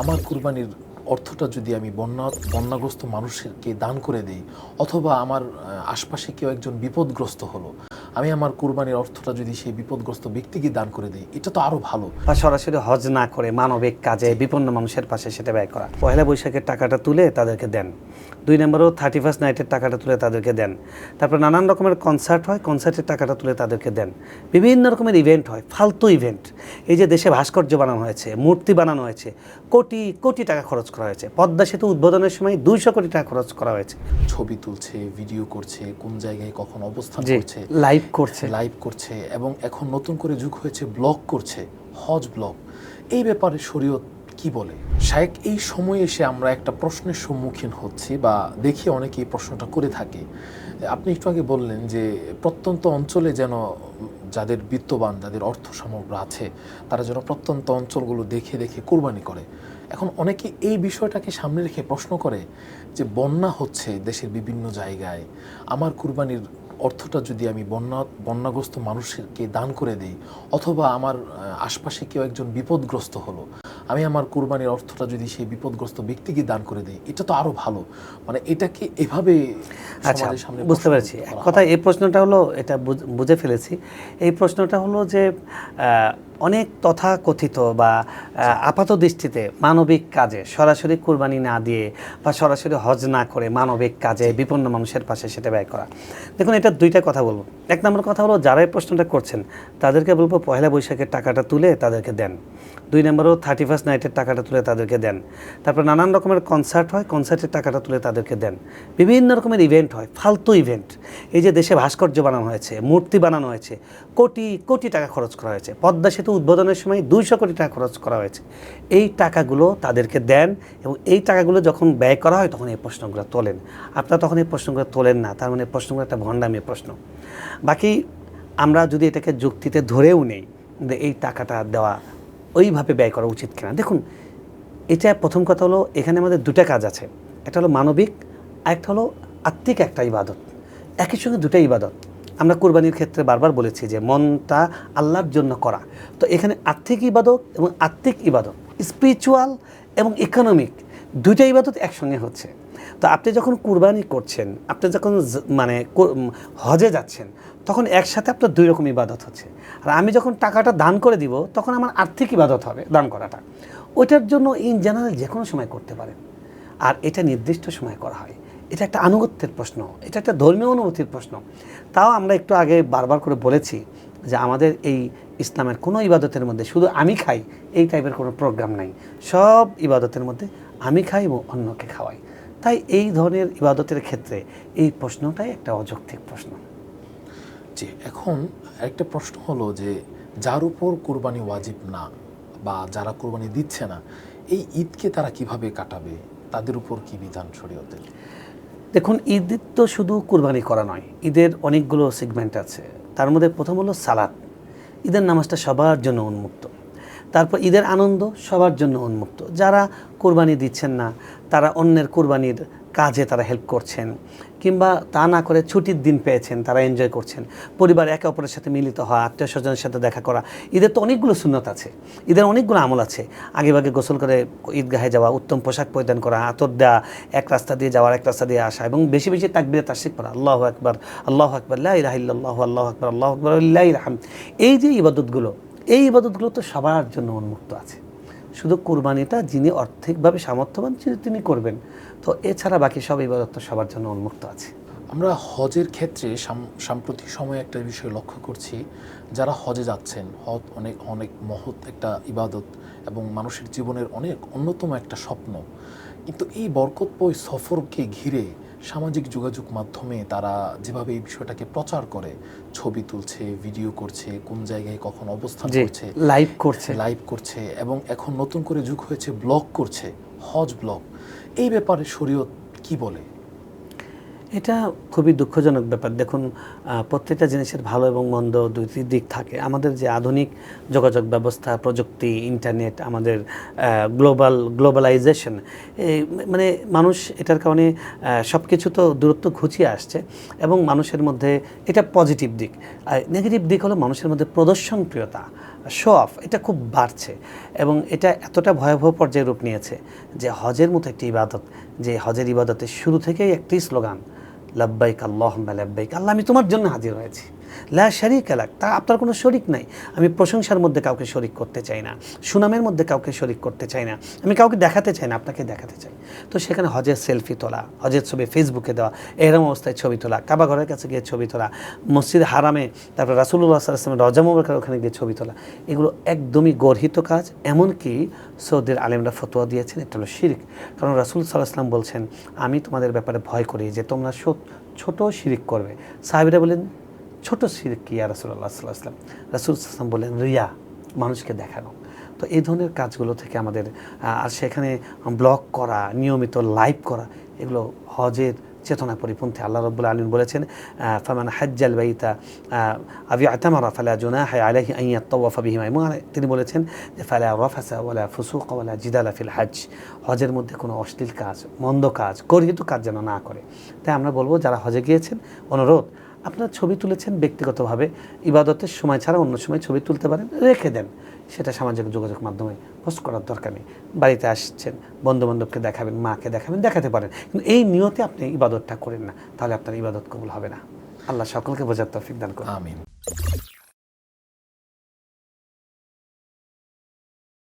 আমার কুরবানির অর্থটা যদি আমি বন্যা, বন্যাগ্রস্ত মানুষকে দান করে দেই, অথবা আমার আশপাশে কেউ একজন বিপদগ্রস্ত হলো আমি আমার কুরবানির অর্থটা যদি সেই বিপদগ্রস্ত ব্যক্তিকে দান করে দিই এটা তো আরও ভালো। বা সরাসরি হজ না করে মানবিক কাজে বিপন্ন মানুষের পাশে সেটা ব্যয় করা। পয়লা বৈশাখের টাকাটা তুলে তাদেরকে দেন। দুই নম্বরও থার্টি ফার্স্ট নাইটের টাকাটা তুলে তাদেরকে দেন। তারপর নানান রকমের কনসার্ট হয় কনসার্টের টাকাটা তুলে তাদেরকে দেন। বিভিন্ন রকমের ইভেন্ট হয় ফালতু ইভেন্ট এই যে দেশে ভাস্কর্য বানানো হয়েছে মূর্তি বানানো হয়েছে কোটি কোটি টাকা খরচ করা হয়েছে। পদ্মা সেতু উদ্বোধনের সময় দুইশো কোটি টাকা খরচ করা হয়েছে। ছবি তুলছে ভিডিও করছে কোন জায়গায় কখন অবস্থান করছে। লাইভ করছে। লাইভ করছে এবং এখন নতুন করে যুগ হয়েছে, ব্লগ করছে, হজ ব্লগ। এই ব্যাপারে শরীয়ত কি বলে? শায়েক, এই সময়ে এসে আমরা একটা প্রশ্নের সম্মুখীন হচ্ছি বা দেখি অনেকে এই প্রশ্নটা করে থাকে। আপনি একটু আগে বললেন যে প্রত্যন্ত অঞ্চলে যেন যাদের বিত্তবান, যাদের অর্থ সামগ্রী আছে, তারা যেন প্রত্যন্ত অঞ্চলগুলো দেখে দেখে কোরবানি করে। এখন অনেকে এই বিষয়টাকে সামনে রেখে প্রশ্ন করে যে বন্যা হচ্ছে দেশের বিভিন্ন জায়গায়, আমার কুরবানির অর্থটা যদি আমি বন্যা বন্যাগ্রস্ত মানুষকে দান করে দিই অথবা আমার আশপাশে কেউ একজন বিপদগ্রস্ত হলো আমি আমার কুরবানির অর্থটা যদি সেই বিপদগ্রস্ত ব্যক্তিকে দান করে দিই এটা তো আরও ভালো। মানে এটাকে এভাবে আচ্ছা সামনে বুঝতে পেরেছি। কথা এই প্রশ্নটা হলো এটা বুঝ- ফেলেছি। এই প্রশ্নটা হলো যে অনেক তথাকথিত বা আপাত দৃষ্টিতে মানবিক কাজে সরাসরি কুরবানি না দিয়ে বা সরাসরি হজ না করে মানবিক কাজে বিপন্ন মানুষের পাশে সেটা ব্যয় করা। দেখুন এটা দুইটা কথা বলব। এক নম্বর কথা হলো যারা এই প্রশ্নটা করছেন তাদেরকে বলব পয়লা বৈশাখের টাকাটা তুলে তাদেরকে দেন। দুই নম্বরও থার্টি ফার্স্ট নাইটের টাকাটা তুলে তাদেরকে দেন। তারপর নানান রকমের কনসার্ট হয় কনসার্টের টাকাটা তুলে তাদেরকে দেন। বিভিন্ন রকমের ইভেন্ট হয় ফালতু ইভেন্ট এই যে দেশে ভাস্কর্য বানানো হয়েছে মূর্তি বানানো হয়েছে কোটি কোটি টাকা খরচ করা হয়েছে পদ্মা সেতু উদ্বোধনের সময় দুইশো কোটি টাকা খরচ করা হয়েছে। এই টাকাগুলো তাদেরকে দেন এবং এই টাকাগুলো যখন ব্যয় করা হয় তখন এই প্রশ্নগুলো তোলেন। আপনারা তখন এই প্রশ্নগুলো তোলেন না, তার মানে প্রশ্নগুলো একটা ভণ্ডামি প্রশ্ন। বাকি আমরা যদি এটাকে যুক্তিতে ধরেও নেই যে এই টাকাটা দেওয়া ওইভাবে ব্যয় করা উচিত কিনা। দেখুন, এটা প্রথম কথা হলো এখানে আমাদের দুটা কাজ আছে। একটা হলো মানবিক আর একটা হলো আত্মিক একটা ইবাদত। একই সঙ্গে দুটা ইবাদত। আমরা কোরবানির ক্ষেত্রে বারবার বলেছি যে মনটা আল্লাহর জন্য করা। তো এখানে আর্থিক ইবাদত এবং আত্মিক ইবাদত স্পিরিচুয়াল এবং ইকোনমিক দুইটা ইবাদত একসঙ্গে হচ্ছে। তো আপনি যখন কুরবানি করছেন, আপনি যখন মানে হজে যাচ্ছেন, তখন একসাথে আপনার দুই রকম ইবাদত হচ্ছে। আর আমি যখন টাকাটা দান করে দিব, তখন আমার আর্থিক ইবাদত হবে দান করাটা। ওইটার জন্য ইন জেনারেল যে কোনো সময় করতে পারেন। আর এটা নির্দিষ্ট সময় করা হয়। এটা একটা আনুগত্যের প্রশ্ন, এটা একটা ধর্মীয় অনুভূতির প্রশ্ন। তাও আমরা একটু আগে বারবার করে বলেছি যে আমাদের এই ইসলামের কোনো ইবাদতের মধ্যে শুধু আমি খাই, এই টাইপের কোনো প্রোগ্রাম নাই। সব ইবাদতের মধ্যে আমি খাই এবং অন্যকে খাওয়াই। তাই এই ধরনের ইবাদতের ক্ষেত্রে এই প্রশ্নটাই একটা অযৌক্তিক প্রশ্ন। জি, এখন একটা প্রশ্ন হলো যে যার উপর কোরবানি ওয়াজিব না বা যারা কোরবানি দিচ্ছে না, এই ঈদকে তারা কীভাবে কাটাবে? তাদের উপর কি বিধান শরীয়তের? দেখুন, ঈদ তো শুধু কুরবানি করা নয়, ঈদের অনেকগুলো সেগমেন্ট আছে। তার মধ্যে প্রথম হলো সালাদ। ঈদের নামাজটা সবার জন্য উন্মুক্ত। তারপর ঈদের আনন্দ সবার জন্য উন্মুক্ত। যারা কোরবানি দিচ্ছেন না, তারা অন্যের কোরবানির কাজে তারা হেল্প করছেন, কিংবা তা না করে ছুটির দিন পেয়েছেন, তারা এনজয় করছেন। পরিবার একে অপরের সাথে মিলিত হওয়া, আত্মীয় স্বজনের সাথে দেখা করা ঈদের তো অনেকগুলো সুন্নত আছে, ঈদের অনেকগুলো আমল আছে। আগেভাগে গোসল করে ঈদগাহে যাওয়া, উত্তম পোশাক পরিধান করা, আতর দেওয়া এক রাস্তা দিয়ে যাওয়ার এক রাস্তা দিয়ে আসা, এবং বেশি বেশি তাকবিরে তাসিক করা আল্লাহ আকবর আল্লাহ আকবর লাহ আল্লাহ আকবর আল্লাহ আকবর রাহাম এই যে ইবাদতগুলো এই ইবাদতগুলো তো সবার জন্য উন্মুক্ত আছে। শুধু কোরবানিটা যিনি আর্থিকভাবে সামর্থ্যবান তিনি- করবেন। তো এছাড়া বাকি সব ইবাদত সবার জন্য উন্মুক্ত আছে। আমরা হজের ক্ষেত্রে সাম- সাম্প্রতিক সময়ে একটা বিষয় লক্ষ্য করছি, যারা হজে যাচ্ছেন, হজ অনেক অনেক মহৎ একটা ইবাদত এবং মানুষের জীবনের অনেক অন্যতম একটা স্বপ্ন। কিন্তু এই বরকতময় সফরকে ঘিরে সামাজিক যোগাযোগ মাধ্যমে তারা যেভাবে এই বিষয়টাকে প্রচার করে ছবি তুলছে ভিডিও করছে কোন জায়গায় কখন অবস্থান করছে লাইভ করছে। লাইভ করছে এবং এখন নতুন করে যুগ হয়েছে ব্লগ করছে হজ ব্লগ এই ব্যাপারে শরীয়ত কি বলে? এটা খুবই দুঃখজনক ব্যাপার। দেখুন প্রত্যেকটা জিনিসের ভালো এবং মন্দ দুইটি দিক থাকে। আমাদের যে আধুনিক যোগাযোগ ব্যবস্থা, প্রযুক্তি, ইন্টারনেট, আমাদের গ্লোবাল, গ্লোবালাইজেশন মানে মানুষ এটার কারণে সব কিছু তো দূরত্ব ঘুচিয়ে আসছে এবং মানুষের মধ্যে এটা পজিটিভ দিক। নেগেটিভ দিক হলো মানুষের মধ্যে প্রদর্শনপ্রিয়তা শো অফ এটা খুব বাড়ছে এবং এটা এতটা ভয়াবহ পর্যায়ে রূপ নিয়েছে যে হজের মতো একটি ইবাদত, যে হজের ইবাদতের শুরু থেকেই একটি স্লোগান লাব্বাইক আল্লাহ লাব্বাইক। আল্লাহ আমি তোমার জন্য হাজির হয়েছি। লা শারিক আলাক তা আপনার কোনো শরিক নাই। আমি প্রশংসার মধ্যে কাউকে শরিক করতে চাই না, সুনামের মধ্যে কাউকে শরিক করতে চাই না, আমি কাউকে দেখাতে চাই না, আপনাকে দেখাতে চাই। তো সেখানে হজের সেলফি তোলা, হজের ছবি ফেসবুকে দেওয়া, এরম অবস্থায় ছবি তোলা, কাবা ঘরের কাছে গিয়ে ছবি তোলা, মসজিদ হারামে, তারপর রাসুল্লাহ সাল্লামের রজা মুবারকের ওখানে গিয়ে ছবি তোলা, এগুলো একদমই গর্হিত কাজ। এমনকি সৌদির আলেমরা ফতোয়া দিয়েছেন, এটা হলো শিরিক। কারণ রাসুল সাল্লাহাম বলছেন, আমি তোমাদের ব্যাপারে ভয় করি যে তোমরা ছোট শিরিক করবে। সাহেবরা বলেন ছোট শিরিক কি ইয়া রাসুল্লাহ সাল্লাহ আসলাম রাসুল আসলাম বললেন রিয়া, মানুষকে দেখানো। তো এই ধরনের কাজগুলো থেকে আমাদের আর সেখানে ব্লগ করা, নিয়মিত লাইভ করা, এগুলো হজের চেতনা পরিপন্থী আল্লাহ রব্বুল আলমিন বলেছেন ফামান হাজ্জাল বাইতা আবি আতামারা ফালা জুনাহ আলাইহি আইয়া তওয়াফা বিহিমা। এবং তিনি বলেছেন যে, ফালা রফাসা ওয়ালা ফুসুক ওয়ালা জিদালা ফিল হাজ হজের মধ্যে কোনো অশ্লীল কাজ, মন্দ কাজ গর্হিত কাজ যেন না করে। তাই আমরা বলব, যারা হজে গিয়েছেন, অনুরোধ আপনারা ছবি তুলেছেন ব্যক্তিগতভাবে। ইবাদতের সময় ছাড়া অন্য সময় ছবি তুলতে পারেন, রেখে দেন। সেটা সামাজিক যোগাযোগ মাধ্যমে পোস্ট করার দরকার নেই। বাড়িতে আসছেন বন্ধু বান্ধবকে দেখাবেন, মাকে দেখাবেন, দেখাতে পারেন। কিন্তু এই নিয়তে আপনি ইবাদতটা করেন না, তাহলে আপনার ইবাদত কবুল হবে না। আল্লাহ সকলকে বোঝার তৌফিক দান করুন। আমিন।